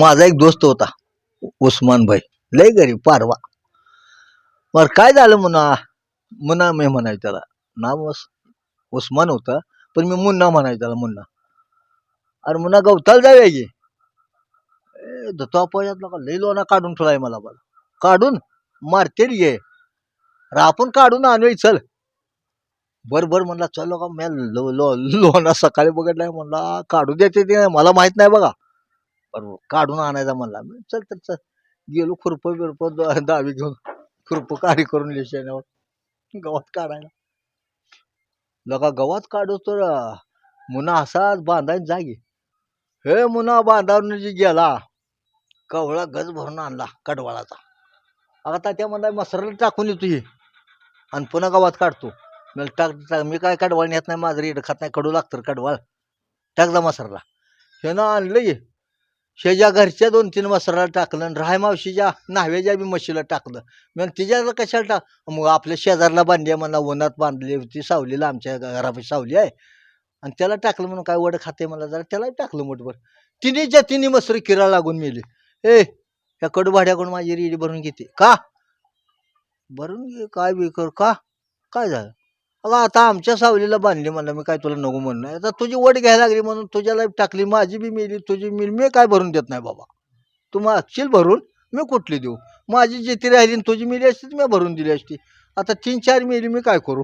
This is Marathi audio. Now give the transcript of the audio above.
माझा एक दोस्त होता उस्मान भाई. लय गरीब पारवा. बर काय झालं म्हणा मुन्ना मी म्हणायचं त्याला नाव उस्मान होतं पण मी मुन्ना म्हणायचं त्याला मुन्ना. अरे मुन्ना गवताला जाऊया की. ए दत्तापायातला का लई लोना काढून ठेवलाय मला बरं काढून मारते रे ये. अरे आपण काढून आणूया चल. बर बर म्हणला चल का मी लो लो लोना सकाळी बघितलाय म्हणला काढू देते ते मला माहीत नाही बघा. बरोबर काढून आणायचा म्हणला. मी चल तर चल. गेलो खुरप बिरप द- दावी घेऊन खुरप काढी करून लेशाण्यावर गवत काढायला. लगा गवत काढू तर मुना असाच बांधायला जागी. हे मुना बांधावून जी गेला कवळा गज भरून आणला कडवाळाचा. आता त्या म्हणला मसराला टाकून येतो ही. आणि पुन्हा गवत काढतो. मी टाक टाक- मी काय कडवाळ नेत नाही माझं रेड खात नाही कडू लागतं कडवाळ. टाकला मसरला. हे ना आणलं शेजा घरच्या दोन तीन मसराला टाकलं आणि राय मावशीच्या न्हाव्याच्या बी म्हशीला टाकलं. मग तिच्याला कशाला टाक? मग आपल्या शेजारला बांधली मला उन्हात बांधली होती सावलीला आमच्या घरापाशी सावली आहे. आणि त्याला टाकलं म्हणून काय वड खाते मला जरा त्याला टाकलं मोठभर. तिन्हीच्या तिन्ही मसरी किरा लागून मेली. ए ह्या कडू भाड्याकडून माझी रेडी भरून घेते. का? भरून घे काय बी कर का? काय झालं? अगं आता आमच्या सावलीला बांधली म्हणलं मी काय तुला नको म्हणणं. आता तुझी वड घ्यायला लागली म्हणून तुझ्याला टाकली माझी बी मेली तुझी मी मी काय भरून देत नाही बाबा? तू मागशील भरून मी कुठली देऊ? माझी जिथे राहिली आणि तुझी मिली असती मी भरून दिली असती. आता तीन चार मेली मी काय करू?